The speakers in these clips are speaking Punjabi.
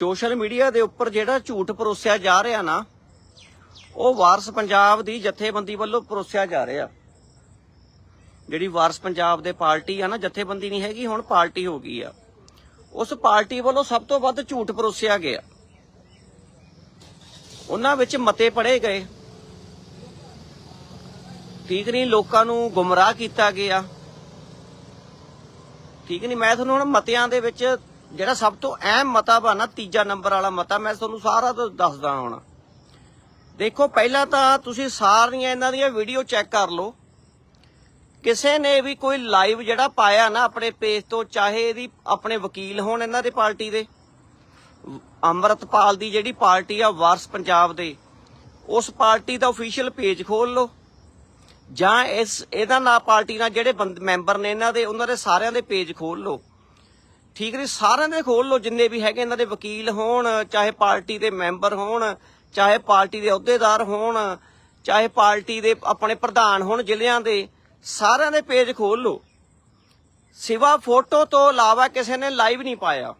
ਸੋਸ਼ਲ ਮੀਡੀਆ ਦੇ ਉੱਪਰ ਜਿਹੜਾ ਝੂਠ ਪਰੋਸਿਆ ਜਾ ਰਿਹਾ ਨਾ, ਉਹ ਵਾਰਸ ਪੰਜਾਬ ਦੀ ਜਥੇਬੰਦੀ ਵੱਲੋਂ ਪਰੋਸਿਆ ਜਾ ਰਿਹਾ। ਜਿਹੜੀ ਵਾਰਸ ਪੰਜਾਬ ਦੇ ਪਾਰਟੀ ਆ ਨਾ, ਜਥੇਬੰਦੀ ਨਹੀਂ ਹੈਗੀ, ਹੁਣ ਪਾਰਟੀ ਹੋ ਗਈ ਆ। ਉਸ ਪਾਰਟੀ ਵੱਲੋਂ ਸਭ ਤੋਂ ਵੱਧ ਝੂਠ ਪਰੋਸਿਆ ਗਿਆ। ਉਹਨਾਂ ਵਿੱਚ ਮਤੇ ਪੜੇ ਗਏ। ਠੀਕ ਨਹੀਂ, ਲੋਕਾਂ ਨੂੰ ਗੁੰਮਰਾਹ ਕੀਤਾ ਗਿਆ। ਠੀਕ ਨਹੀਂ, ਮੈਂ ਤੁਹਾਨੂੰ ਹੁਣ ਮਤਿਆਂ ਦੇ ਵਿੱਚ ਜਿਹੜਾ ਸਭ ਤੋਂ ਅਹਿਮ ਮਤਾ ਵਾ ਨਾ ਤੀਜਾ ਨੰਬਰ ਵਾਲਾ ਮਤਾ, ਮੈਂ ਤੁਹਾਨੂੰ ਸਾਰਾ ਤੋਂ ਦੱਸਦਾ ਹੁਣ। ਦੇਖੋ, ਪਹਿਲਾਂ ਤਾਂ ਤੁਸੀਂ ਸਾਰੀਆਂ ਇਹਨਾਂ ਦੀਆਂ ਵੀਡੀਓ ਚੈੱਕ ਕਰ ਲਓ। ਕਿਸੇ ਨੇ ਵੀ ਕੋਈ ਲਾਈਵ ਜਿਹੜਾ ਪਾਇਆ ਨਾ ਆਪਣੇ ਪੇਜ ਤੋਂ, ਚਾਹੇ ਇਹਦੀ ਆਪਣੇ ਵਕੀਲ ਹੋਣ ਇਹਨਾਂ ਦੇ ਪਾਰਟੀ ਦੇ, ਅੰਮ੍ਰਿਤਪਾਲ ਦੀ ਜਿਹੜੀ ਪਾਰਟੀ ਆ ਵਾਰਸ ਪੰਜਾਬ ਦੇ, ਉਸ ਪਾਰਟੀ ਦਾ ਅਫੀਸ਼ੀਅਲ ਪੇਜ ਖੋਲ ਲਓ। ਜਾਂ ਇਸ, ਇਹਦਾ ਨਾ ਪਾਰਟੀ ਨਾਲ ਜਿਹੜੇ ਬੰਦ- ਮੈਂਬਰ ਨੇ ਇਹਨਾਂ ਦੇ, ਉਹਨਾਂ ਦੇ ਸਾਰਿਆਂ ਦੇ ਪੇਜ ਖੋਲ ਲਓ। ਠੀਕ ਨਹੀਂ, ਸਾਰਿਆਂ ਦੇ ਖੋਲ ਲਓ, ਜਿੰਨੇ ਵੀ ਹੈਗੇ ਇਹਨਾਂ ਦੇ ਵਕੀਲ ਹੋਣ, ਚਾਹੇ ਪਾਰਟੀ ਦੇ ਮੈਂਬਰ ਹੋਣ, ਚਾਹੇ ਪਾਰਟੀ ਦੇ ਅਹੁਦੇਦਾਰ ਹੋਣ, ਚਾਹੇ ਪਾਰਟੀ ਦੇ ਆਪਣੇ ਪ੍ਰਧਾਨ ਹੋਣ ਜ਼ਿਲ੍ਹਿਆਂ ਦੇ, ਸਾਰਿਆਂ ਦੇ ਪੇਜ ਖੋਲ ਲਓ। ਸਿਵਾ ਫੋਟੋ ਤੋਂ ਇਲਾਵਾ ਕਿਸੇ ਨੇ ਲਾਈਵ ਨਹੀਂ ਪਾਇਆ।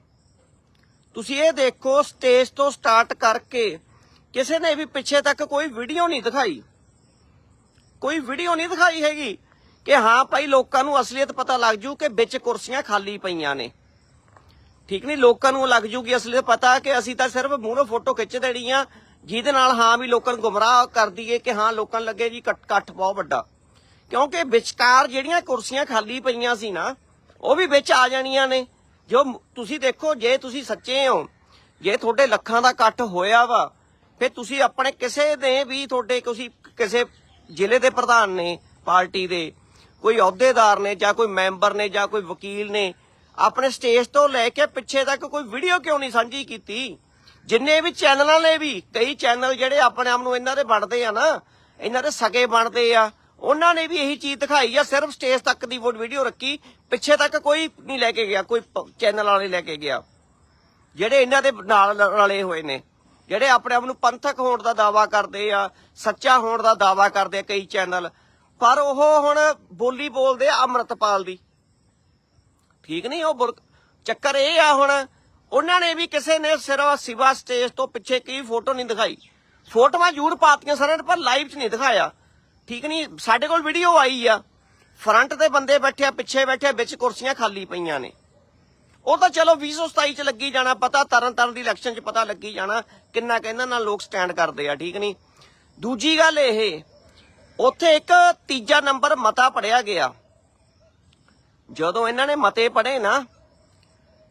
ਤੁਸੀਂ ਇਹ ਦੇਖੋ, ਸਟੇਜ ਤੋਂ ਸਟਾਰਟ ਕਰਕੇ ਕਿਸੇ ਨੇ ਵੀ ਪਿੱਛੇ ਤੱਕ ਕੋਈ ਵੀਡੀਓ ਨਹੀਂ ਦਿਖਾਈ। ਕੋਈ ਵੀਡੀਓ ਨਹੀਂ ਦਿਖਾਈ ਹੈਗੀ ਕਿ ਹਾਂ ਭਾਈ ਲੋਕਾਂ ਨੂੰ ਅਸਲੀਅਤ ਪਤਾ ਲੱਗ ਜੂ ਕਿ ਵਿੱਚ ਕੁਰਸੀਆਂ ਖਾਲੀ ਪਈਆਂ ਨੇ। ਠੀਕ ਨਹੀਂ? ਲੋਕਾਂ ਨੂੰ ਲੱਗ ਜੂਗੀ ਅਸਲੀਅਤ ਪਤਾ ਕਿ ਅਸੀਂ ਤਾਂ ਸਿਰਫ ਮੂਹਰੋਂ ਫੋਟੋ ਖਿੱਚ ਦੇਣੀ ਆ, ਜਿਹਦੇ ਨਾਲ ਹਾਂ ਵੀ ਲੋਕਾਂ ਨੂੰ ਗੁੰਮਰਾਹ ਕਰ ਦਈਏ ਕਿ ਹਾਂ ਲੋਕਾਂ ਲੱਗੇ ਜੀ ਇਕੱਠ ਬਹੁਤ ਵੱਡਾ। ਕਿਉਂਕਿ ਵਿਚਕਾਰ ਜਿਹੜੀਆਂ ਕੁਰਸੀਆਂ ਖਾਲੀ ਪਈਆਂ ਸੀ ਨਾ, ਉਹ ਵੀ ਵਿੱਚ ਆ ਜਾਣੀਆਂ ਨੇ। ਜੋ ਤੁਸੀਂ ਦੇਖੋ, ਜੇ ਤੁਸੀਂ ਸੱਚੇ ਹੋ, ਜੇ ਤੁਹਾਡੇ ਲੱਖਾਂ ਦਾ ਇਕੱਠ ਹੋਇਆ ਵਾ, ਫਿਰ ਤੁਸੀਂ ਆਪਣੇ ਕਿਸੇ ਦੇ ਵੀ ਤੁਹਾਡੇ ਤੁਸੀਂ ਕਿਸੇ ਜ਼ਿਲ੍ਹੇ ਦੇ ਪ੍ਰਧਾਨ ਨੇ, ਪਾਰਟੀ ਦੇ, ਕੋਈ ਅਹੁਦੇਦਾਰ ਨੇ ਜਾਂ ਕੋਈ ਮੈਂਬਰ ਨੇ ਜਾਂ ਕੋਈ ਵਕੀਲ ਨੇ ਆਪਣੇ ਸਟੇਜ ਤੋਂ ਲੈ ਕੇ ਪਿੱਛੇ ਤੱਕ ਕੋਈ ਵੀਡੀਓ ਕਿਉਂ ਨਹੀਂ ਸਾਂਝੀ ਕੀਤੀ? ਜਿੰਨੇ ਵੀ ਚੈਨਲਾਂ ਨੇ ਵੀ, ਕਈ ਚੈਨਲ ਜਿਹੜੇ ਆਪਣੇ ਆਪ ਨੂੰ ਇਹਨਾਂ ਦੇ ਬਣਦੇ ਆ ਨਾ, ਇਹਨਾਂ ਦੇ ਸਗੇ ਬਣਦੇ ਆ, ਉਹਨਾਂ ਨੇ ਵੀ ਇਹੀ ਚੀਜ਼ ਦਿਖਾਈ ਆ, ਸਿਰਫ ਸਟੇਜ ਤੱਕ ਦੀ ਵੀਡੀਓ ਰੱਖੀ, ਪਿੱਛੇ ਤੱਕ ਕੋਈ ਨਹੀਂ ਲੈ ਕੇ ਗਿਆ, ਕੋਈ ਚੈਨਲ ਵਾਲੇ ਲੈ ਕੇ ਗਿਆ। ਜਿਹੜੇ ਇਹਨਾਂ ਦੇ ਨਾਲ ਰਲੇ ਹੋਏ ਨੇ, ਜਿਹੜੇ ਆਪਣੇ ਆਪ ਨੂੰ ਪੰਥਕ ਹੋਣ ਦਾ ਦਾਵਾ ਕਰਦੇ ਆ, ਸੱਚਾ ਹੋਣ ਦਾ ਦਾਵਾ ਕਰਦੇ ਆ ਕਈ ਚੈਨਲ, ਪਰ ਉਹ ਹੁਣ ਬੋਲੀ ਬੋਲਦੇ ਆ ਅੰਮ੍ਰਿਤਪਾਲ ਦੀ। ਠੀਕ ਨਹੀਂ ਉਹ ਬੁਰ- ਚੱਕਰ ਇਹ ਆ ਹੁਣ, ਉਹਨਾਂ ਨੇ ਵੀ ਕਿਸੇ ਨੇ ਸਿਰਫ ਸਿਵਾ ਸਟੇਜ ਤੋਂ ਪਿੱਛੇ ਕੀ ਫੋਟੋ ਨਹੀਂ ਦਿਖਾਈ। ਫੋਟੋਆਂ ਜ਼ਰੂਰ ਪਾਤੀਆਂ ਸਾਰਿਆਂ ਪਰ ਲਾਈਵ 'ਚ ਨਹੀਂ ਦਿਖਾਇਆ। ਠੀਕ ਨਹੀਂ, ਸਾਡੇ ਕੋਲ ਵੀਡੀਓ ਆਈ ਆ। ਫਰੰਟ ਤੇ ਬੰਦੇ ਬੈਠੇ ਆ, ਪਿੱਛੇ ਬੈਠੇ ਵਿੱਚ ਕੁਰਸੀਆਂ ਖਾਲੀ ਪਈਆਂ ਨੇ। ਉਹ ਤਾਂ ਚਲੋ 2027 ਚ ਲੱਗੀ ਜਾਣਾ, ਪਤਾ ਤਰਨ ਤਾਰਨ ਦੀ ਇਲੈਕਸ਼ਨ ਚ ਪਤਾ ਲੱਗੀ ਜਾਣਾ ਕਿੰਨਾ ਕਹਿੰਦਾ ਨਾਲ ਲੋਕ ਸਟੈਂਡ ਕਰਦੇ ਆ, ਠੀਕ ਨਹੀਂ। ਦੂਜੀ ਗੱਲ ਇਹ, ਉੱਥੇ ਇੱਕ ਤੀਜਾ ਨੰਬਰ ਮਤਾ ਪੜਿਆ ਗਿਆ। ਜਦੋਂ ਇਹਨਾਂ ਨੇ ਮਤੇ ਪੜੇ ਨਾ,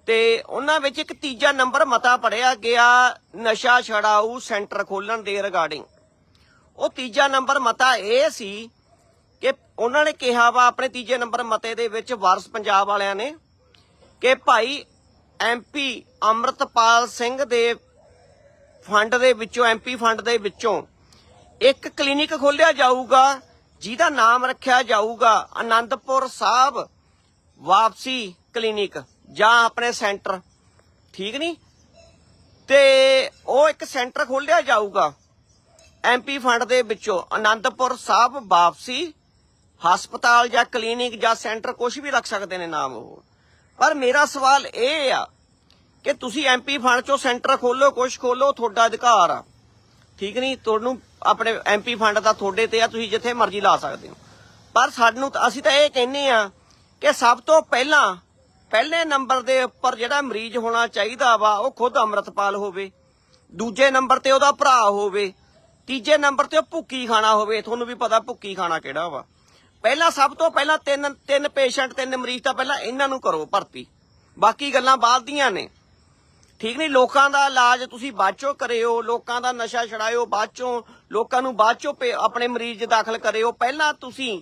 ਤੇ ਉਹਨਾਂ ਵਿੱਚ ਇੱਕ ਤੀਜਾ ਨੰਬਰ ਮਤਾ ਪੜਿਆ ਗਿਆ ਨਸ਼ਾ ਛਡਾਊ ਸੈਂਟਰ ਖੋਲਣ ਦੇ ਰਿਗਾਰਡਿੰਗ। ਉਹ ਤੀਜਾ ਨੰਬਰ ਮਤਾ ਇਹ ਸੀ ਕਿ ਉਹਨਾਂ ਨੇ ਕਿਹਾ ਵਾ ਆਪਣੇ ਤੀਜੇ ਨੰਬਰ ਮਤੇ ਦੇ ਵਿੱਚ ਵਾਰਸ ਪੰਜਾਬ ਵਾਲਿਆਂ ਨੇ ਕਿ ਭਾਈ ਐਮਪੀ ਅੰਮ੍ਰਿਤਪਾਲ ਸਿੰਘ ਦੇ ਫੰਡ ਦੇ ਵਿੱਚੋਂ ਐਮਪੀ ਫੰਡ ਦੇ ਵਿੱਚੋਂ ਇੱਕ ਕਲੀਨਿਕ ਖੋਲਿਆ ਜਾਊਗਾ, ਜਿਹਦਾ ਨਾਮ ਰੱਖਿਆ ਜਾਊਗਾ ਆਨੰਦਪੁਰ ਸਾਹਿਬ ਵਾਪਸੀ ਕਲੀਨਿਕ ਜਾਂ ਆਪਣੇ ਸੈਂਟਰ। ਠੀਕ ਨਹੀਂ? ਤੇ ਉਹ ਇੱਕ ਸੈਂਟਰ ਖੋਲਿਆ ਜਾਊਗਾ। ਐਮਪੀ ਫੰਡ ਦੇ ਵਿੱਚੋਂ ਅਨੰਦਪੁਰ ਸਾਹਿਬ ਵਾਪਸੀ, ਹਸਪਤਾਲ ਜਾਂ ਕਲੀਨਿਕ ਜਾਂ ਸੈਂਟਰ ਕੁਝ ਵੀ ਰੱਖ ਸਕਦੇ ਨੇ ਨਾਮ ਉਹ। ਪਰ ਮੇਰਾ ਸਵਾਲ ਇਹ ਆ ਕਿ ਤੁਸੀਂ ਐਮਪੀ ਫੰਡ ਚੋਂ ਸੈਂਟਰ ਖੋਲੋ ਕੁਝ ਖੋਲੋ ਤੁਹਾਡਾ ਅਧਿਕਾਰ ਆ। ਠੀਕ ਨਹੀਂ? ਤੁਹਾਨੂੰ ਆਪਣੇ ਐਮਪੀ ਫੰਡ ਦਾ ਤੁਹਾਡੇ ਤੇ ਆ, ਤੁਸੀਂ ਜਿੱਥੇ ਮਰਜ਼ੀ ਲਾ ਸਕਦੇ ਹੋ। ਪਰ ਸਾਨੂੰ ਤਾਂ- ਅਸੀਂ ਤਾਂ ਇਹ ਕਹਿੰਨੇ ਆ ਕਿ ਸਭ ਤੋਂ ਪਹਿਲਾਂ, ਪਹਿਲੇ ਨੰਬਰ ਦੇ ਉੱਪਰ ਜਿਹੜਾ ਮਰੀਜ਼ ਹੋਣਾ ਚਾਹੀਦਾ ਵਾ, ਉਹ ਖੁਦ ਅੰਮ੍ਰਿਤਪਾਲ ਹੋਵੇ। ਦੂਜੇ ਨੰਬਰ ਤੇ ਉਹਦਾ ਭਰਾ ਹੋਵੇ। ਤੀਜੇ ਨੰਬਰ ਤੇ ਉਹ ਭੁੱਕੀ ਖਾਣਾ ਹੋਵੇ। ਤੁਹਾਨੂੰ ਵੀ ਪਤਾ ਭੁੱਕੀ ਖਾਣਾ ਕਿਹੜਾ ਵਾ। ਪਹਿਲਾਂ ਸਭ ਤੋਂ ਪਹਿਲਾਂ ਤਿੰਨ ਤਿੰਨ ਪੇਸ਼ੈਂਟ, ਤਿੰਨ ਮਰੀਜ਼ ਤਾਂ ਪਹਿਲਾਂ ਇਹਨਾਂ ਨੂੰ ਕਰੋ ਭਰਤੀ। ਬਾਕੀ ਗੱਲਾਂ ਬਾਅਦ ਦੀਆਂ ਨੇ। ਠੀਕ ਨਹੀਂ? ਲੋਕਾਂ ਦਾ ਇਲਾਜ ਤੁਸੀਂ ਬਾਅਦ ਚੋਂ ਕਰਿਓ, ਲੋਕਾਂ ਦਾ ਨਸ਼ਾ ਛਡਾਇਓ, ਬਾਅਦ ਚੋਂ, ਲੋਕਾਂ ਨੂੰ ਬਾਅਦ ਚੋਂ ਆਪਣੇ ਮਰੀਜ਼ ਦਾਖਲ ਕਰਿਓ। ਪਹਿਲਾਂ ਤੁਸੀਂ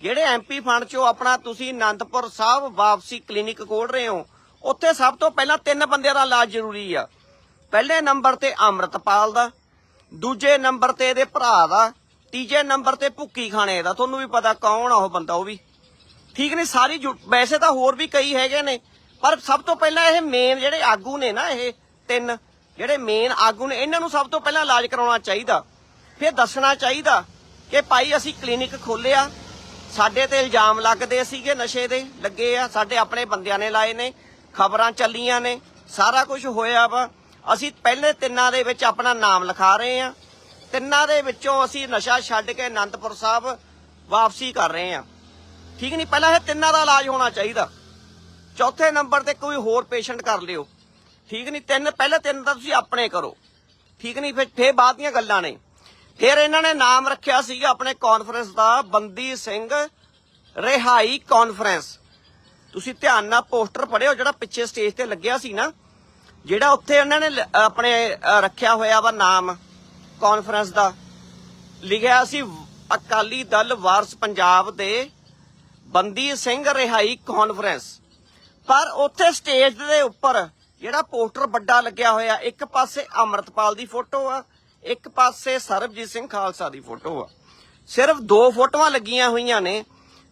ਜਿਹੜੇ ਐਮਪੀ ਫੰਡ ਚੋਂ ਆਪਣਾ ਤੁਸੀਂ ਅਨੰਦਪੁਰ ਸਾਹਿਬ ਵਾਪਸੀ ਕਲੀਨਿਕ ਖੋਲ ਰਹੇ ਹੋ, ਉੱਥੇ ਸਭ ਤੋਂ ਪਹਿਲਾਂ ਤਿੰਨ ਬੰਦਿਆਂ ਦਾ ਇਲਾਜ ਜ਼ਰੂਰੀ ਆ। ਪਹਿਲੇ ਨੰਬਰ ਤੇ ਅੰਮ੍ਰਿਤਪਾਲ ਦਾ, ਦੂਜੇ ਨੰਬਰ ਤੇ ਇਹਦੇ ਭਰਾ ਦਾ, ਤੀਜੇ ਨੰਬਰ ਤੇ ਭੁੱਕੀ ਖਾਣੇ ਦਾ। ਤੁਹਾਨੂੰ ਵੀ ਪਤਾ ਕੌਣ ਆ ਉਹ ਬੰਦਾ, ਉਹ ਵੀ। ਠੀਕ ਨੇ ਸਾਰੀ ਵੈਸੇ ਤਾਂ ਹੋਰ ਵੀ ਕਈ ਹੈਗੇ ਨੇ, ਪਰ ਸਭ ਤੋਂ ਪਹਿਲਾਂ ਇਹ ਮੇਨ ਜਿਹੜੇ ਆਗੂ ਨੇ ਨਾ ਇਹ ਤਿੰਨ, ਜਿਹੜੇ ਮੇਨ ਆਗੂ ਨੇ, ਇਹਨਾਂ ਨੂੰ ਸਭ ਤੋਂ ਪਹਿਲਾਂ ਇਲਾਜ ਕਰਾਉਣਾ ਚਾਹੀਦਾ। ਫਿਰ ਦੱਸਣਾ ਚਾਹੀਦਾ ਕਿ ਭਾਈ ਅਸੀਂ ਕਲੀਨਿਕ ਖੋਲਿਆ ਸਾਡੇ ਤੇ ਇਲਜ਼ਾਮ ਲੱਗਦੇ ਸੀਗੇ, ਨਸ਼ੇ ਦੇ ਲੱਗੇ ਆ, ਸਾਡੇ ਆਪਣੇ ਬੰਦਿਆਂ ਨੇ ਲਾਏ ਨੇ, ਖਬਰਾਂ ਚੱਲੀਆਂ ਨੇ, ਸਾਰਾ ਕੁਝ ਹੋਇਆ ਵਾ। ਅਸੀਂ ਪਹਿਲੇ ਤਿੰਨਾਂ ਦੇ ਵਿੱਚ ਆਪਣਾ ਨਾਮ ਲਿਖਾ ਰਹੇ ਹਾਂ ਤਿੰਨਾਂ ਦੇ ਵਿੱਚੋਂ ਅਸੀਂ ਨਸ਼ਾ ਛੱਡ ਕੇ ਅਨੰਦਪੁਰ ਸਾਹਿਬ ਵਾਪਸੀ ਕਰ ਰਹੇ ਹਾਂ ਠੀਕ ਨਹੀਂ, ਪਹਿਲਾਂ ਇਹ ਤਿੰਨਾਂ ਦਾ ਇਲਾਜ ਹੋਣਾ ਚਾਹੀਦਾ। ਚੌਥੇ ਨੰਬਰ ਤੇ ਕੋਈ ਹੋਰ ਪੇਸ਼ੈਂਟ ਕਰ ਲਿਓ। ਠੀਕ ਨਹੀਂ, ਤਿੰਨ, ਪਹਿਲੇ ਤਿੰਨ ਤਾਂ ਤੁਸੀਂ ਆਪਣੇ ਕਰੋ। ਠੀਕ ਨਹੀਂ, ਫਿਰ, ਫੇਰ ਬਾਅਦ ਦੀਆਂ ਗੱਲਾਂ ਨੇ। ਫਿਰ ਇਹਨਾਂ ਨੇ ਨਾਮ ਰੱਖਿਆ ਸੀਗਾ ਆਪਣੇ ਕਾਨਫਰੰਸ ਦਾ ਬੰਦੀ ਸਿੰਘ ਰਿਹਾਈ ਕਾਨਫਰੰਸ ਤੁਸੀਂ ਧਿਆਨ ਨਾਲ ਪੋਸਟਰ ਪੜਿਓ ਜਿਹੜਾ ਪਿੱਛੇ ਸਟੇਜ ਤੇ ਲੱਗਿਆ ਸੀ ਨਾ ਜਿਹੜਾ ਉੱਥੇ ਉਹਨਾਂ ਨੇ ਆਪਣੇ ਅ, ਰੱਖਿਆ ਹੋਇਆ ਵਾ ਨਾਮ ਕਾਨਫਰੰਸ ਦਾ। ਲਿਖਿਆ ਸੀ ਅਕਾਲੀ ਦਲ ਵਾਰਸ ਪੰਜਾਬ ਦੇ ਬੰਦੀ ਸਿੰਘ ਰਿਹਾਈ ਕਾਨਫਰੰਸ ਪਰ ਉੱਥੇ ਸਟੇਜ ਦੇ ਉੱਪਰ ਜਿਹੜਾ ਪੋਸਟਰ ਵੱਡਾ ਲੱਗਿਆ ਹੋਇਆ ਇੱਕ ਪਾਸੇ ਅਮਰਤਪਾਲ ਦੀ ਫੋਟੋ ਆ ਇੱਕ ਪਾਸੇ ਸਰਬਜੀਤ ਸਿੰਘ ਖਾਲਸਾ ਦੀ ਫੋਟੋ ਆ। ਸਿਰਫ ਦੋ ਫੋਟੋਆਂ ਲੱਗੀਆਂ ਹੋਈਆਂ ਨੇ।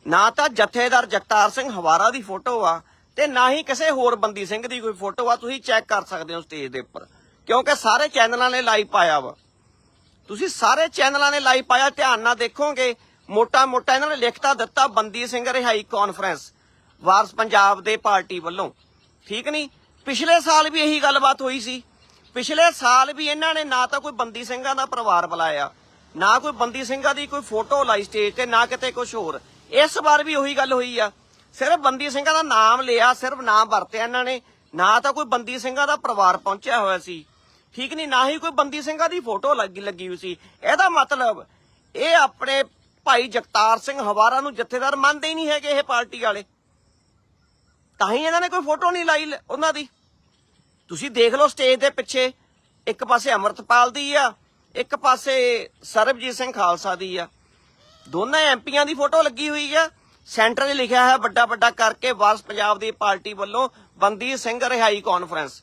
ਨਾ ਤਾਂ ਜਥੇਦਾਰ ਜਗਤਾਰ ਸਿੰਘ ਹਵਾਰਾ ਦੀ ਫੋਟੋ ਆ ਤੇ ਨਾ ਹੀ ਕਿਸੇ ਹੋਰ ਬੰਦੀ ਸਿੰਘ ਦੀ ਕੋਈ ਫੋਟੋ ਆ। ਤੁਸੀਂ ਚੈੱਕ ਕਰ ਸਕਦੇ ਹੋ ਸਟੇਜ ਦੇ ਉੱਪਰ, ਕਿਉਂਕਿ ਸਾਰੇ ਚੈਨਲਾਂ ਨੇ ਲਾਈਵ ਪਾਇਆ ਵਾ। ਤੁਸੀਂ ਸਾਰੇ ਚੈਨਲਾਂ ਨੇ ਲਾਈਵ ਪਾਇਆ, ਧਿਆਨ ਨਾਲ ਦੇਖੋਗੇ। ਮੋਟਾ ਮੋਟਾ ਇਹਨਾਂ ਨੇ ਲਿਖਤਾ ਦਿੱਤਾ ਬੰਦੀ ਸਿੰਘ ਰਿਹਾਈ ਕਾਨਫਰੰਸ, ਵਾਰਸ ਪੰਜਾਬ ਦੇ ਪਾਰਟੀ ਵੱਲੋਂ। ਠੀਕ ਨਹੀਂ ਪਿਛਲੇ ਸਾਲ ਵੀ ਇਹੀ ਗੱਲਬਾਤ ਹੋਈ ਸੀ। ਪਿਛਲੇ ਸਾਲ ਵੀ ਇਹਨਾਂ ਨੇ ਨਾ ਤਾਂ ਕੋਈ ਬੰਦੀ ਸਿੰਘਾਂ ਦਾ ਪਰਿਵਾਰ ਬੁਲਾਇਆ, ਨਾ ਕੋਈ ਬੰਦੀ ਸਿੰਘਾਂ ਦੀ ਕੋਈ ਫੋਟੋ ਲਾਈ ਸਟੇਜ ਤੇ, ਨਾ ਕਿਤੇ ਕੁਝ ਹੋਰ। ਇਸ ਵਾਰ ਵੀ ਉਹੀ ਗੱਲ ਹੋਈ ਆ। ਸਿਰਫ ਬੰਦੀ ਸਿੰਘਾਂ ਦਾ ਨਾਮ ਲਿਆ, ਸਿਰਫ ਨਾਮ ਵਰਤਿਆ ਇਹਨਾਂ ਨੇ, ਨਾ ਤਾਂ ਕੋਈ ਬੰਦੀ ਸਿੰਘਾਂ ਦਾ ਪਰਿਵਾਰ ਪਹੁੰਚਿਆ ਹੋਇਆ ਸੀ। ਠੀਕ ਨਹੀਂ, ਨਾ ਹੀ ਕੋਈ ਬੰਦੀ ਸਿੰਘਾਂ ਦੀ ਫੋਟੋ ਲੱਗੀ ਲੱਗੀ ਹੋਈ ਸੀ। ਇਹਦਾ ਮਤਲਬ ਇਹ ਆਪਣੇ ਭਾਈ ਜਗਤਾਰ ਸਿੰਘ ਹਵਾਰਾ ਨੂੰ ਜਥੇਦਾਰ ਮੰਨਦੇ ਹੀ ਨਹੀਂ ਹੈਗੇ ਇਹ ਪਾਰਟੀ ਵਾਲੇ। ਤਾਂ ਹੀ ਇਹਨਾਂ ਨੇ ਕੋਈ ਫੋਟੋ ਨਹੀਂ ਲਾਈ ਉਹਨਾਂ ਦੀ। ਤੁਸੀਂ ਦੇਖ ਲਓ ਸਟੇਜ ਦੇ ਪਿੱਛੇ, ਇੱਕ ਪਾਸੇ ਅਮਰਤਪਾਲ ਦੀ ਆ, ਇੱਕ ਪਾਸੇ ਸਰਬਜੀਤ ਸਿੰਘ ਖਾਲਸਾ ਦੀ ਆ। ਦੋਨਾਂ ਐਮਪੀਆਂ ਦੀ ਫੋਟੋ ਲੱਗੀ ਹੋਈ ਆ। ਸੈਂਟਰ 'ਚ ਲਿਖਿਆ ਹੈ ਵੱਡਾ ਵੱਡਾ ਕਰਕੇ ਵਾਰਸ ਪੰਜਾਬ ਦੀ ਪਾਰਟੀ ਵੱਲੋਂ ਬੰਦੀ ਸਿੰਘ ਰਿਹਾਈ ਕਾਨਫਰੰਸ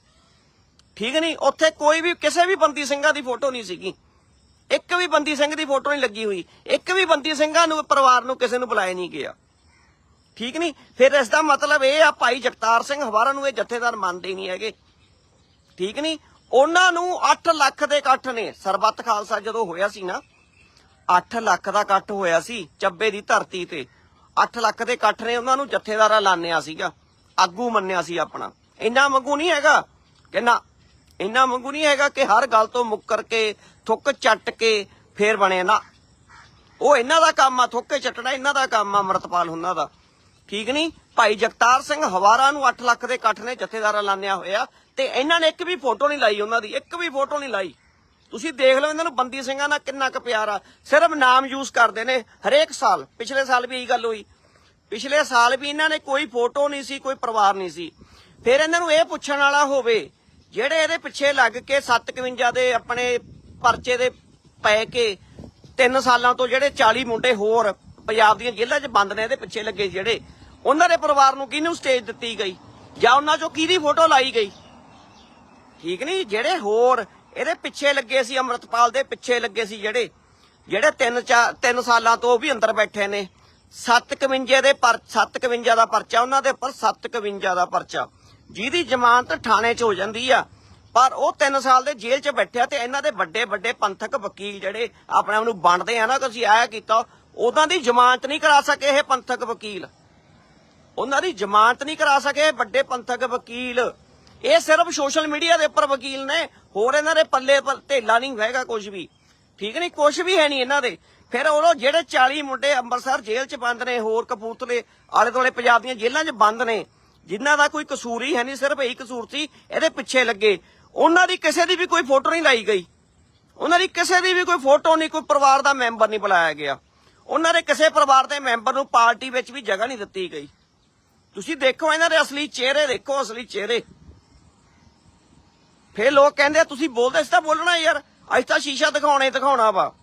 ਠੀਕ ਨਹੀਂ? ਉੱਥੇ ਕੋਈ ਵੀ, ਕਿਸੇ ਵੀ ਬੰਦੀ ਸਿੰਘਾਂ ਦੀ ਫੋਟੋ ਨਹੀਂ ਸੀਗੀ। ਇੱਕ ਵੀ ਬੰਦੀ ਸਿੰਘ ਦੀ ਫੋਟੋ ਨਹੀਂ ਲੱਗੀ ਹੋਈ। ਇੱਕ ਵੀ ਬੰਦੀ ਸਿੰਘਾਂ ਨੂੰ, ਪਰਿਵਾਰ ਨੂੰ ਕਿਸੇ ਨੂੰ ਬੁਲਾਇਆ ਨਹੀਂ ਗਿਆ। ਠੀਕ ਨਹੀਂ? ਫਿਰ ਇਸ ਦਾ ਮਤਲਬ ਇਹ ਆ, ਭਾਈ ਜਗਤਾਰ ਸਿੰਘ ਹਵਾਰਾ ਨੂੰ ਇਹ ਜਥੇਦਾਰ ਮੰਨਦੇ ਨਹੀਂ ਹੈਗੇ। ਠੀਕ ਨਹੀਂ? ਉਹਨਾਂ ਨੂੰ 8 ਲੱਖ ਦੇ ਇਕੱਠ ਨੇ। ਸਰਬੱਤ ਖਾਲਸਾ ਜਦੋਂ ਹੋਇਆ ਸੀ ਨਾ 8 ਲੱਖ ਦਾ ਇਕੱਠ ਹੋਇਆ ਸੀ ਚੱਬੇ ਦੀ ਧਰਤੀ ਤੇ। 8 ਲੱਖ ਦੇ ਇਕੱਠ ਨੇ ਉਹਨਾਂ ਨੂੰ ਜਥੇਦਾਰਾ ਲਾਣਿਆ ਸੀਗਾ। ਆਗੂ ਮੰਨਿਆ ਸੀ ਆਪਣਾ। ਇੰਨਾ ਮੰਗੂ ਨਹੀਂ ਹੈਗਾ ਕਿ ਨਾ, ਇੰਨਾ ਮੰਗੂ ਨਹੀਂ ਹੈਗਾ ਕਿ ਹਰ ਗੱਲ ਤੋਂ ਮੁੱਕਰ ਕੇ, ਥੁੱਕ ਚੱਟ ਕੇ ਫੇਰ ਬਣੇ ਨਾ। ਉਹ ਇਹਨਾਂ ਦਾ ਕੰਮ ਆ, ਥੁੱਕੇ ਚੱਟਣਾ ਇਹਨਾਂ ਦਾ ਕੰਮ ਆ, ਅਮਰਤਪਾਲ ਉਹਨਾਂ ਦਾ। ਠੀਕ ਨਹੀਂ? ਭਾਈ ਜਗਤਾਰ ਸਿੰਘ ਹਵਾਰਾ ਨੂੰ 8 ਲੱਖ ਦੇ ਇਕੱਠ ਨੇ ਜਥੇਦਾਰਾ ਲਾਣਿਆ ਹੋਇਆ ਤੇ ਇਹਨਾਂ ਨੇ ਇੱਕ ਵੀ ਫੋਟੋ ਨਹੀਂ ਲਾਈ ਉਹਨਾਂ ਦੀ, ਇੱਕ ਵੀ ਫੋਟੋ ਨਹੀਂ ਲਾਈ। ਤੁਸੀਂ ਦੇਖ ਲਓ ਇਹਨਾਂ ਨੂੰ ਬੰਦੀ ਸਿੰਘਾਂ ਨਾਲ ਕਿੰਨਾ ਕੁ ਪਿਆਰ ਆ। ਸਿਰਫ ਨਾਮ ਯੂਜ਼ ਕਰਦੇ ਨੇ ਹਰੇਕ ਸਾਲ, ਪਿਛਲੇ ਸਾਲ ਵੀ ਇਹੀ ਗੱਲ ਹੋਈ। ਪਿਛਲੇ ਸਾਲ ਵੀ ਇਹਨਾਂ ਨੇ ਕੋਈ ਫੋਟੋ ਨਹੀਂ ਸੀ, ਕੋਈ ਪਰਿਵਾਰ ਨਹੀਂ ਸੀ। ਫਿਰ ਇਹਨਾਂ ਨੂੰ ਇਹ ਪੁੱਛਣ ਵਾਲਾ ਹੋਵੇ, ਜਿਹੜੇ ਇਹਦੇ ਪਿੱਛੇ ਲੱਗ ਕੇ 751 ਦੇ ਆਪਣੇ ਪਰਚੇ ਦੇ ਪੈ ਕੇ 3 ਸਾਲਾਂ ਤੋਂ ਜਿਹੜੇ 40 ਮੁੰਡੇ ਹੋਰ ਪੰਜਾਬ ਦੀਆਂ ਜੇਲ੍ਹਾਂ 'ਚ ਬੰਦ ਨੇ, ਇਹਦੇ ਪਿੱਛੇ ਲੱਗੇ ਜਿਹੜੇ ਉਹਨਾਂ ਦੇ ਪਰਿਵਾਰ ਨੂੰ ਕਿਹਨੂੰ ਸਟੇਜ ਦਿੱਤੀ ਗਈ? ਜਾਂ ਉਹਨਾਂ 'ਚੋਂ ਕਿਹਦੀ ਫੋਟੋ ਲਾਈ ਗਈ? ਠੀਕ ਨਹੀਂ? ਜਿਹੜੇ ਹੋਰ, ਇਹਦੇ ਪਿੱਛੇ ਲੱਗੇ ਸੀ ਅਮਰਤਪਾਲ ਦੇ ਪਿੱਛੇ ਲੱਗੇ ਸੀ ਜਿਹੜੇ। ਜਿਹੜੇ 3 3 ਸਾਲਾਂ ਤੋਂ ਉਹ ਵੀ ਅੰਦਰ ਬੈਠੇ ਨੇ। 751 ਦੇ ਪਰ 751 ਦਾ ਪਰਚਾ ਉਹਨਾਂ ਦੇ ਉੱਪਰ 751 ਦਾ ਪਰਚਾ। ਜਿਹਦੀ ਜ਼ਮਾਨਤ ਥਾਣੇ 'ਚ ਹੋ ਜਾਂਦੀ ਆ। ਪਰ ਉਹ 3 ਸਾਲ ਦੇ ਜੇਲ੍ਹ 'ਚ ਬੈਠਿਆ ਤੇ ਇਹਨਾਂ ਦੇ ਵੱਡੇ ਵੱਡੇ ਪੰਥਕ ਵਕੀਲ ਜਿਹੜੇ ਆਪਣੇ ਆਪ ਨੂੰ ਬਣਦੇ ਆ ਨਾ, ਕਿ ਅਸੀਂ ਆਇਆ ਕੀਤਾ ਉਹਨਾਂ ਦੀ ਜ਼ਮਾਨਤ ਨਹੀਂ ਕਰਾ ਸਕੇ ਇਹ ਪੰਥਕ ਵਕੀਲ। ਉਹਨਾਂ ਦੀ ਜ਼ਮਾਨਤ ਨਹੀਂ ਕਰਾ ਸਕੇ ਵੱਡੇ ਪੰਥਕ ਵਕੀਲ। ਇਹ ਸਿਰਫ ਸੋਸ਼ਲ ਮੀਡੀਆ ਦੇ ਉੱਪਰ ਵਕੀਲ ਨੇ, ਹੋਰ ਇਹਨਾਂ ਦੇ ਪੱਲੇ ਪਰ ਢੇਲਾ ਨਹੀਂ ਹੈਗਾ ਕੁਝ ਵੀ। ਠੀਕ ਨਹੀਂ ਕੁਝ ਵੀ ਹੈ ਨਹੀਂ ਇਹਨਾਂ ਦੇ। ਫਿਰ ਉਹ ਜਿਹੜੇ 40 ਮੁੰਡੇ ਅੰਮ੍ਰਿਤਸਰ ਜੇਲ੍ਹ 'ਚ ਬੰਦ ਨੇ, ਹੋਰ ਕਪੂਰਥਲੇ ਆਲੇ ਦੁਆਲੇ ਪੰਜਾਬ ਦੀਆਂ ਜੇਲ੍ਹਾਂ 'ਚ ਬੰਦ ਨੇ, ਜਿਨ੍ਹਾਂ ਦਾ ਕੋਈ ਕਸੂਰ ਹੀ ਹੈ ਨਹੀਂ, ਸਿਰਫ ਇਹੀ ਕਸੂਰ ਸੀ, ਇਹਦੇ ਪਿੱਛੇ ਲੱਗੇ। ਉਹਨਾਂ ਦੀ ਕਿਸੇ ਦੀ ਵੀ ਕੋਈ ਫੋਟੋ ਨਹੀਂ ਲਾਈ ਗਈ। ਉਹਨਾਂ ਦੀ ਕਿਸੇ ਦੀ ਵੀ ਕੋਈ ਫੋਟੋ ਨਹੀਂ, ਕੋਈ ਪਰਿਵਾਰ ਦਾ ਮੈਂਬਰ ਨਹੀਂ ਬੁਲਾਇਆ ਗਿਆ। ਉਹਨਾਂ ਦੇ ਕਿਸੇ ਪਰਿਵਾਰ ਦੇ ਮੈਂਬਰ ਨੂੰ ਪਾਰਟੀ ਵਿੱਚ ਵੀ ਜਗ੍ਹਾ ਨਹੀਂ ਦਿੱਤੀ ਗਈ। ਤੁਸੀਂ ਦੇਖੋ ਇਹਨਾਂ ਦੇ ਅਸਲੀ ਚਿਹਰੇ ਦੇਖੋ ਅਸਲੀ ਚਿਹਰੇ। ਫੇਰ ਲੋਕ ਕਹਿੰਦੇ ਆ, ਤੁਸੀਂ ਬੋਲਦੇ ਇਸ ਤਾਂ ਬੋਲਣਾ ਯਾਰ ਅਸੀਂ ਤਾਂ ਸ਼ੀਸ਼ਾ ਦਿਖਾਉਣਾ ਹੀ ਦਿਖਾਉਣਾ ਵਾ।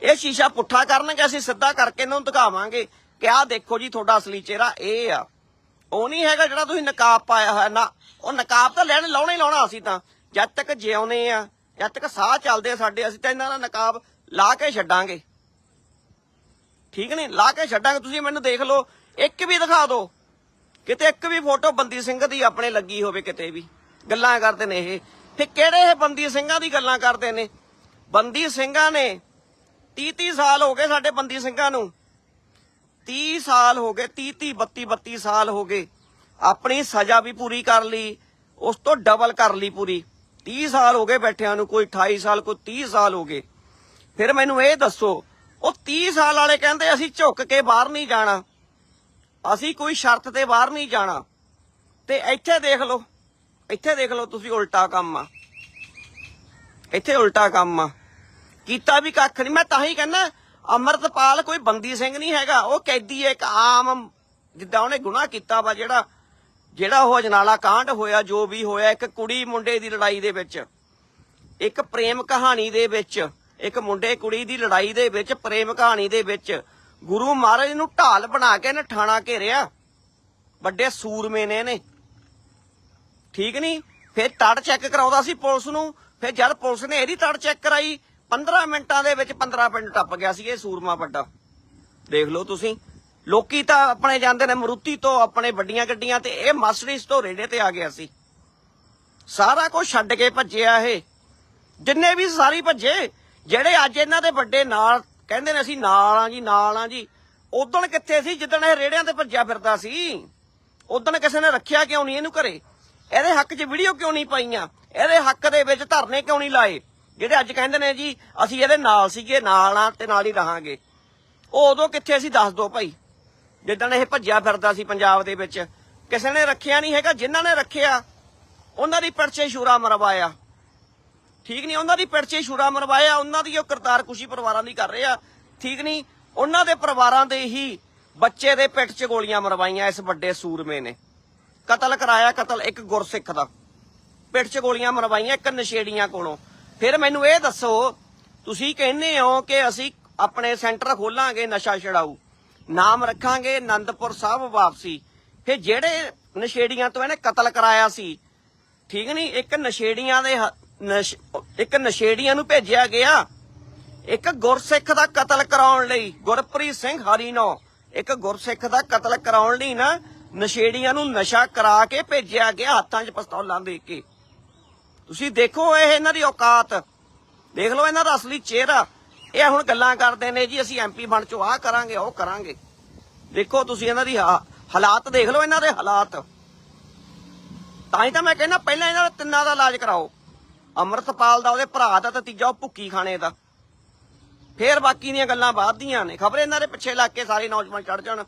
ਇਹ ਸ਼ੀਸ਼ਾ ਪੁੱਠਾ ਕਰਨਗੇ ਅਸੀਂ ਸਿੱਧਾ ਕਰਕੇ ਇਹਨਾਂ ਨੂੰ ਦਿਖਾਵਾਂਗੇ ਕਿ ਆਹ ਦੇਖੋ ਜੀ ਤੁਹਾਡਾ ਅਸਲੀ ਚਿਹਰਾ ਇਹ ਆ। ਉਹ ਨਹੀਂ ਹੈਗਾ ਜਿਹੜਾ ਤੁਸੀਂ ਨਕਾਬ ਪਾਇਆ ਹੋਇਆ ਨਾ। ਉਹ ਨਕਾਬ ਤਾਂ ਲੈਣ ਲਾਉਣਾ ਹੀ ਲਾਉਣਾ ਅਸੀਂ ਤਾਂ। ਜਦ ਤੱਕ ਜਿਉਨੇ ਆ ਜਦ ਤੱਕ ਸਾਹ ਚੱਲਦੇ ਆ ਸਾਡੇ ਅਸੀਂ ਤਾਂ ਇਹਨਾਂ ਦਾ ਨਕਾਬ ਲਾ ਕੇ ਛੱਡਾਂਗੇ। ਠੀਕ ਨਹੀਂ? ਲਾ ਕੇ ਛੱਡਾਂਗੇ। ਤੁਸੀਂ ਮੈਨੂੰ ਦੇਖ ਲਓ ਇੱਕ ਵੀ ਦਿਖਾ ਦਿਓ। ਕਿਤੇ ਇੱਕ ਵੀ ਫੋਟੋ ਬੰਦੀ ਸਿੰਘ ਦੀ ਆਪਣੇ ਲੱਗੀ ਹੋਵੇ ਕਿਤੇ ਵੀ। ਗੱਲਾਂ ਕਰਦੇ ਨੇ ਇਹ। ਫਿਰ ਕਿਹੜੇ ਇਹ ਬੰਦੀ ਸਿੰਘਾਂ ਦੀ ਗੱਲਾਂ ਕਰਦੇ ਨੇ? ਬੰਦੀ ਸਿੰਘਾਂ ਨੇ 30 30 ਸਾਲ ਹੋ ਗਏ ਸਾਡੇ ਬੰਦੀ ਸਿੰਘਾਂ ਨੂੰ। 30 ਸਾਲ ਹੋ ਗਏ 30 30 32 32 ਸਾਲ ਹੋ ਗਏ। ਆਪਣੀ ਸਜ਼ਾ ਵੀ ਪੂਰੀ ਕਰ ਲਈ, ਉਸ ਤੋਂ ਡਬਲ ਕਰ ਲਈ ਪੂਰੀ। 30 ਸਾਲ ਹੋ ਗਏ ਬੈਠਿਆਂ ਨੂੰ, ਕੋਈ 28 ਸਾਲ, ਕੋਈ 30 ਸਾਲ ਹੋ ਗਏ। ਫਿਰ ਮੈਨੂੰ ਇਹ ਦੱਸੋ, ਉਹ 30 ਸਾਲ ਵਾਲੇ ਕਹਿੰਦੇ ਅਸੀਂ ਝੁੱਕ ਕੇ ਬਾਹਰ ਨਹੀਂ ਜਾਣਾ। ਅਸੀਂ ਕੋਈ ਸ਼ਰਤ ਤੇ ਬਾਹਰ ਨਹੀਂ ਜਾਣਾ। ਤੇ ਇੱਥੇ ਦੇਖ ਲਓ, ਇੱਥੇ ਦੇਖ ਲਓ ਤੁਸੀਂ ਉਲਟਾ ਕੰਮ ਆ। ਇੱਥੇ ਉਲਟਾ ਕੰਮ ਆ। ਕੀਤਾ ਵੀ ਕੱਖ ਨਹੀਂ। ਮੈਂ ਤਾਂ ਹੀ ਕਹਿੰਦਾ, ਅਮਰਤਪਾਲ ਕੋਈ ਬੰਦੀ ਸਿੰਘ ਨਹੀਂ ਹੈਗਾ। ਉਹ ਕੈਦੀ ਹੈ, ਇੱਕ ਆਮ, ਜਿੱਦਾਂ ਉਹਨੇ ਗੁਨਾਹ ਕੀਤਾ ਵਾ ਜਿਹੜਾ ਜਿਹੜਾ ਉਹ ਅਜਨਾਲਾ ਕਾਂਡ ਹੋਇਆ, ਜੋ ਵੀ ਹੋਇਆ, ਇੱਕ ਕੁੜੀ ਮੁੰਡੇ ਦੀ ਲੜਾਈ ਦੇ ਵਿੱਚ। ਇੱਕ ਪ੍ਰੇਮ ਕਹਾਣੀ ਦੇ ਵਿੱਚ, ਇੱਕ ਮੁੰਡੇ ਕੁੜੀ ਦੀ ਲੜਾਈ ਦੇ ਵਿੱਚ, ਪ੍ਰੇਮ ਕਹਾਣੀ ਦੇ ਵਿੱਚ। ਗੁਰੂ ਮਹਾਰਾਜ ਨੂੰ ਢਾਲ ਬਣਾ ਕੇ ਨੇ ਠਾਣਾ ਘੇਰਿਆ। ਵੱਡੇ ਸੂਰਮੇ ਨੇ ਨੇ ਠੀਕ ਨਹੀਂ ਫਿਰ ਤੜ ਚੈੱਕ ਕਰਾਉਂਦਾ ਸੀ ਪੁਲਿਸ ਨੂੰ। ਫਿਰ ਜਦ ਪੁਲਿਸ ਨੇ ਇਹਦੀ ਤੜ ਚੈੱਕ ਕਰਾਈ 15 ਮਿੰਟਾਂ ਦੇ ਵਿੱਚ 15 ਪਿੰਡ ਟੱਪ ਗਿਆ ਸੀ ਇਹ ਸੂਰਮਾ ਵੱਡਾ। ਦੇਖ ਲਓ ਤੁਸੀਂ। ਲੋਕੀ ਤਾਂ ਆਪਣੇ ਜਾਂਦੇ ਨੇ ਮਰੂਤੀ ਤੋਂ ਆਪਣੇ ਵੱਡੀਆਂ ਗੱਡੀਆਂ ਤੇ ਇਹ ਮਰਸਡੀਜ਼ ਤੋਂ ਰੇੜੇ ਤੇ ਆ ਗਿਆ ਸੀ। ਸਾਰਾ ਕੁਝ ਛੱਡ ਕੇ ਭੱਜਿਆ ਇਹ। ਜਿੰਨੇ ਵੀ ਸਾਰੀ ਭੱਜੇ, ਜਿਹੜੇ ਅੱਜ ਇਹਨਾਂ ਦੇ ਵੱਡੇ ਨਾਲ ਕਹਿੰਦੇ ਨੇ ਅਸੀਂ ਨਾਲ ਆ ਜੀ, ਨਾਲ ਆ ਜੀ। ਉਦੋਂ ਕਿੱਥੇ ਸੀ? ਜਿੱਦਣ ਇਹ ਰੇੜਿਆਂ ਤੇ ਭੱਜਿਆ ਫਿਰਦਾ ਸੀ। ਉਦੋਂ ਕਿਸੇ ਨੇ ਰੱਖਿਆ ਕਿਉਂ ਨਹੀਂ ਇਹਨੂੰ ਘਰੇ? ਇਹਦੇ ਹੱਕ 'ਚ ਵੀਡੀਓ ਕਿਉਂ ਨਹੀਂ ਪਾਈਆਂ? ਇਹਦੇ ਹੱਕ ਦੇ ਵਿੱਚ ਧਰਨੇ ਕਿਉਂ ਨਹੀਂ ਲਾਏ? ਜਿਹੜੇ ਅੱਜ ਕਹਿੰਦੇ ਨੇ ਜੀ, ਅਸੀਂ ਇਹਦੇ ਨਾਲ ਸੀਗੇ, ਨਾਲ ਆ ਤੇ ਨਾਲ ਹੀ ਰਹਾਂਗੇ। ਉਹ ਉਦੋਂ ਕਿੱਥੇ ਸੀ? ਦੱਸ ਦਿਓ ਭਾਈ। ਜਿੱਦਣ ਇਹ ਭੱਜਿਆ ਫਿਰਦਾ ਸੀ ਪੰਜਾਬ ਦੇ ਵਿੱਚ, ਕਿਸੇ ਨੇ ਰੱਖਿਆ ਨਹੀਂ ਹੈਗਾ। ਜਿਨ੍ਹਾਂ ਨੇ ਰੱਖਿਆ, ਉਹਨਾਂ ਦੀ ਪਰਚੇ ਸ਼ੂਰਾ ਮਰਵਾਇਆ। ਠੀਕ ਨਹੀਂ, ਉਹਨਾਂ ਦੀ ਪਰਚੇ ਸ਼ੂਰਾ ਮਰਵਾਇਆ ਉਹਨਾਂ ਦੀ ਉਹ ਕਰਤਾਰ ਕੁਸ਼ੀ ਪਰਿਵਾਰਾਂ ਦੀ ਕਰ ਰਹੇ ਆ। ਠੀਕ ਨਹੀਂ, ਉਹਨਾਂ ਦੇ ਪਰਿਵਾਰਾਂ ਦੇ ਹੀ ਬੱਚੇ ਦੇ ਪਿੱਠ 'ਚ ਗੋਲੀਆਂ ਮਰਵਾਈਆਂ ਇਸ ਵੱਡੇ ਸੂਰਮੇ ਨੇ। ਕਤਲ ਕਰਾਇਆ ਕਤਲ, ਇੱਕ ਗੁਰਸਿੱਖ ਦਾ। ਪਿੱਠ 'ਚ ਗੋਲੀਆਂ ਮਰਵਾਈਆਂ, ਇੱਕ ਨਸ਼ੇੜੀਆਂ ਕੋਲੋਂ। ਫਿਰ ਮੈਨੂੰ ਇਹ ਦੱਸੋ, ਤੁਸੀਂ ਕਹਿੰਦੇ ਹੋ ਕਿ ਅਸੀਂ ਆਪਣੇ ਸੈਂਟਰ ਖੋਲਾਂਗੇ, ਨਸ਼ਾ ਛਡਾਊ। ਨਾਮ ਰੱਖਾਂਗੇ ਆਨੰਦਪੁਰ ਸਾਹਿਬ ਵਾਪਸੀ। ਫਿਰ ਜਿਹੜੇ ਨਸ਼ੇੜੀਆਂ ਤੋਂ ਇਹਨੇ ਕਤਲ ਕਰਾਇਆ ਸੀ, ਠੀਕ ਨਹੀਂ, ਇੱਕ ਨਸ਼ੇੜੀਆਂ ਦੇ ਇੱਕ ਨਸ਼ੇੜੀਆਂ ਨੂੰ ਭੇਜਿਆ ਗਿਆ। ਇੱਕ ਗੁਰਸਿੱਖ ਦਾ ਕਤਲ ਕਰਾਉਣ ਲਈ। ਗੁਰਪ੍ਰੀਤ ਸਿੰਘ ਹਰੀਨੋ, ਇੱਕ ਗੁਰਸਿੱਖ ਦਾ ਕਤਲ ਕਰਾਉਣ ਲਈ ਨਾ ਨਸ਼ੇੜੀਆਂ ਨੂੰ ਨਸ਼ਾ ਕਰਾ ਕੇ ਭੇਜਿਆ ਗਿਆ ਹੱਥਾਂ 'ਚ ਪਿਸਤੌਲਾਂ ਦੇ ਕੇ। ਤੁਸੀਂ ਦੇਖੋ ਇਹ ਇਹਨਾਂ ਦੀ ਔਕਾਤ। ਦੇਖ ਲਓ ਇਹਨਾਂ ਦਾ ਅਸਲੀ ਚਿਹਰਾ। ਇਹ ਹੁਣ ਗੱਲਾਂ ਕਰਦੇ ਨੇ ਜੀ, ਅਸੀਂ ਐਮਪੀ ਬਣ ਚੋ ਆਹ ਕਰਾਂਗੇ, ਉਹ ਕਰਾਂਗੇ। ਦੇਖੋ ਤੁਸੀਂ ਇਹਨਾਂ ਦੀ ਹਾਲਾਤ ਦੇਖ ਲਓ ਇਹਨਾਂ ਦੇ ਹਾਲਾਤ। ਤਾਂ ਹੀ ਤਾਂ ਮੈਂ ਕਹਿੰਦਾ, ਪਹਿਲਾਂ ਇਹਨਾਂ ਦਾ ਤਿੰਨਾਂ ਦਾ ਇਲਾਜ ਕਰਾਓ। ਅੰਮ੍ਰਿਤਪਾਲ ਦਾ, ਉਹਦੇ ਭਰਾ ਦਾ ਤੇ ਤੀਜਾ ਉਹ ਭੁੱਕੀ ਖਾਣੇ ਦਾ। ਫੇਰ ਬਾਕੀ ਦੀਆਂ ਗੱਲਾਂ ਬਾਅਦ ਦੀਆਂ ਨੇ। ਖਬਰ ਇਹਨਾਂ ਦੇ ਪਿੱਛੇ ਲੱਗ ਕੇ ਸਾਰੇ ਨੌਜਵਾਨ ਚੜ ਜਾਣ।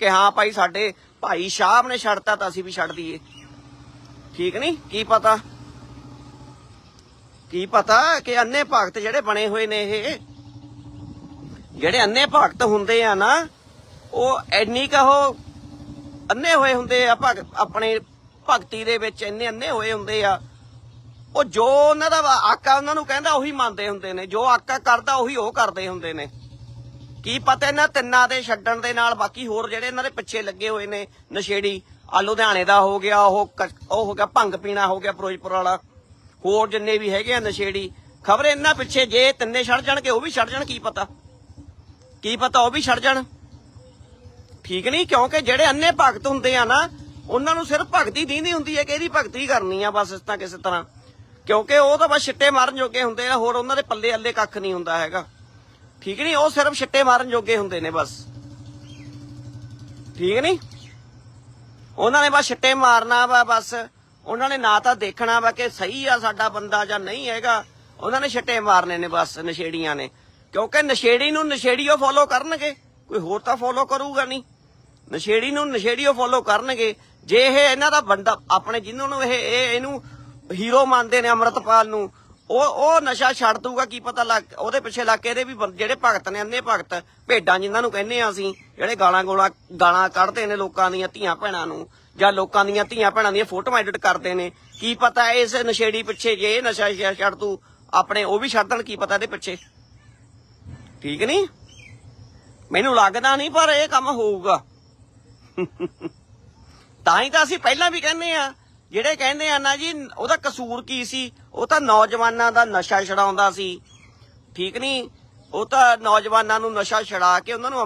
ਕਿ ਹਾਂ ਭਾਈ, ਸਾਡੇ ਭਾਈ ਸ਼ਾਹ ਨੇ ਛੱਡਤਾ ਤਾਂ ਅਸੀਂ ਵੀ ਛੱਡ ਦਈਏ। ਠੀਕ ਨਹੀਂ ਕੀ ਪਤਾ? ਕੀ ਪਤਾ ਕਿ ਅੰਨੇ ਭਗਤ ਜਿਹੜੇ ਬਣੇ ਹੋਏ ਨੇ ਇਹ? ਜਿਹੜੇ ਅੰਨੇ ਭਗਤ ਹੁੰਦੇ ਆ ਨਾ, ਉਹ ਐਨੀ ਕਹੋ ਅੰਨੇ ਹੋਏ ਹੁੰਦੇ ਆ ਭਗ ਆਪਣੇ ਭਗਤੀ ਦੇ ਵਿੱਚ ਇੰਨੇ ਅੰਨੇ ਹੋਏ ਹੁੰਦੇ ਆ। ਉਹ ਜੋ ਉਹਨਾਂ ਦਾ ਆਕਾ ਉਹਨਾਂ ਨੂੰ ਕਹਿੰਦਾ ਉਹੀ ਮੰਨਦੇ ਹੁੰਦੇ ਨੇ, ਜੋ ਆਕਾ ਕਰਦਾ ਉਹੀ ਉਹ ਕਰਦੇ ਹੁੰਦੇ ਨੇ। ਕੀ ਪਤਾ ਇਹਨਾਂ ਤਿੰਨਾਂ ਦੇ ਛੱਡਣ ਦੇ ਨਾਲ ਬਾਕੀ ਹੋਰ ਜਿਹੜੇ ਇਹਨਾਂ ਦੇ ਪਿੱਛੇ ਲੱਗੇ ਹੋਏ ਨੇ, ਨਸ਼ੇੜੀ ਆ ਲੁਧਿਆਣੇ ਦਾ ਹੋ ਗਿਆ, ਉਹ ਉਹ ਹੋ ਗਿਆ, ਭੰਗ ਪੀਣਾ ਹੋ ਗਿਆ ਫਿਰੋਜ਼ਪੁਰ ਵਾਲਾ। ਹੋਰ ਜਿੰਨੇ ਵੀ ਹੈਗੇ ਆ ਨਸ਼ੇੜੀ, ਖਬਰ ਇਹਨਾਂ ਪਿੱਛੇ ਜੇ ਤਿੰਨੇ ਛੱਡ ਜਾਣਗੇ, ਉਹ ਵੀ ਛੱਡ ਜਾਣ, ਕੀ ਪਤਾ? ਕੀ ਪਤਾ ਉਹ ਵੀ ਛੱਡ ਜਾਣ? ਠੀਕ ਨਹੀਂ, ਕਿਉਂਕਿ ਜਿਹੜੇ ਅੰਨੇ ਭਗਤ ਹੁੰਦੇ ਆ ਨਾ, ਉਹਨਾਂ ਨੂੰ ਸਿਰਫ ਭਗਤੀ ਦੀਂਦੀ ਹੁੰਦੀ ਹੈ ਕਿ ਇਹਦੀ ਭਗਤੀ ਕਰਨੀ ਆ ਬਸ ਇਸ ਤਾਂ ਕਿਸੇ ਤਰ੍ਹਾਂ। ਕਿਉਂਕਿ ਉਹ ਤਾਂ ਬਸ ਛਿੱਟੇ ਮਾਰਨ ਜੋਗੇ ਹੁੰਦੇ ਆ, ਹੋਰ ਉਹਨਾਂ ਦੇ ਪੱਲੇ ਅੱਲੇ ਕੱਖ ਨਹੀਂ ਹੁੰਦਾ ਹੈਗਾ। ਠੀਕ ਨਹੀਂ? ਉਹ ਸਿਰਫ ਛਿੱਟੇ ਮਾਰਨ ਜੋਗੇ ਹੁੰਦੇ ਨੇ ਬਸ। ਠੀਕ ਨਹੀਂ? ਉਹਨਾਂ ਨੇ ਬਸ ਛਿੱਟੇ ਮਾਰਨਾ ਵਾ ਬਸ। ਉਹਨਾਂ ਨੇ ਨਾ ਤਾਂ ਦੇਖਣਾ ਵਾ ਕਿ ਸਹੀ ਆ ਸਾਡਾ ਬੰਦਾ ਜਾਂ ਨਹੀਂ ਹੈਗਾ। ਉਹਨਾਂ ਨੇ ਛਿੱਟੇ ਮਾਰਨੇ ਨੇ ਬਸ ਨਸ਼ੇੜੀਆਂ ਨੇ। ਕਿਉਂਕਿ ਨਸ਼ੇੜੀ ਨੂੰ ਨਸ਼ੇੜੀਓ ਫੋਲੋ ਕਰਨਗੇ। ਕੋਈ ਹੋਰ ਤਾਂ ਫੋਲੋ ਕਰੂਗਾ ਨਹੀਂ। ਨਸ਼ੇੜੀ ਨੂੰ ਨਸ਼ੇੜੀਓ ਫੋਲੋ ਕਰਨਗੇ। ਜੇ ਇਹ ਇਹਨਾਂ ਦਾ ਬੰਦਾ, ਆਪਣੇ ਜਿਨ੍ਹਾਂ ਨੂੰ ਇਹ, ਇਹਨੂੰ ਹੀਰੋ ਮੰਨਦੇ ਨੇ ਅੰਮ੍ਰਿਤਪਾਲ ਨੂੰ। ਉਹ ਉਹ ਨਸ਼ਾ ਛੱਡ ਦੂਗਾ ਕੀ ਪਤਾ ਲੱਗ, ਉਹਦੇ ਪਿੱਛੇ ਲੱਗ ਕੇ ਇਹਦੇ ਵੀ ਬੰ- ਜਿਹੜੇ ਭਗਤ ਨੇ, ਅੰਨੇ ਭਗਤ, ਭੇਡਾਂ ਜਿਨ੍ਹਾਂ ਨੂੰ ਕਹਿੰਦੇ ਆ ਅਸੀਂ, ਜਿਹੜੇ ਗਾਲਾਂ ਗੋਲਾ, ਗਾਲਾਂ ਕੱਢਦੇ ਨੇ ਲੋਕਾਂ ਦੀਆਂ ਧੀਆਂ ਭੈਣਾਂ ਨੂੰ, ਜਾਂ ਲੋਕਾਂ ਦੀਆਂ ਧੀਆਂ ਭੈਣਾਂ ਦੀਆਂ ਫੋਟੋਆਂ ਐਡਿਟ ਕਰਦੇ ਨੇ, ਕੀ ਪਤਾ ਇਸ ਨਸ਼ੇੜੀ ਪਿੱਛੇ ਜੇ ਇਹ ਨਸ਼ਾ ਸ਼- ਛੱਡ ਤੂੰ ਆਪਣੇ ਉਹ ਵੀ ਛੱਡ ਦੇਣ, ਕੀ ਪਤਾ ਇਹਦੇ ਪਿੱਛੇ। ਠੀਕ ਨਹੀਂ ਮੈਨੂੰ ਲੱਗਦਾ ਨਹੀਂ ਪਰ ਇਹ ਕੰਮ ਹੋਊਗਾ। ਤਾਂ ਹੀ ਤਾਂ ਅਸੀਂ ਪਹਿਲਾਂ ਵੀ ਕਹਿੰਦੇ ਆ ਜਿਹੜੇ ਕਹਿੰਦੇ ਆ ਨਾ ਜੀ, ਉਹਦਾ ਕਸੂਰ ਕੀ ਸੀ? ਉਹ ਤਾਂ ਨੌਜਵਾਨਾਂ ਦਾ ਨਸ਼ਾ ਛਡਾਉਂਦਾ ਸੀ। ਠੀਕ ਨਹੀਂ ਉਹ ਤਾਂ ਨੌਜਵਾਨਾਂ ਨੂੰ ਨਸ਼ਾ ਛਡਾ ਕੇ ਉਹਨਾਂ ਨੂੰ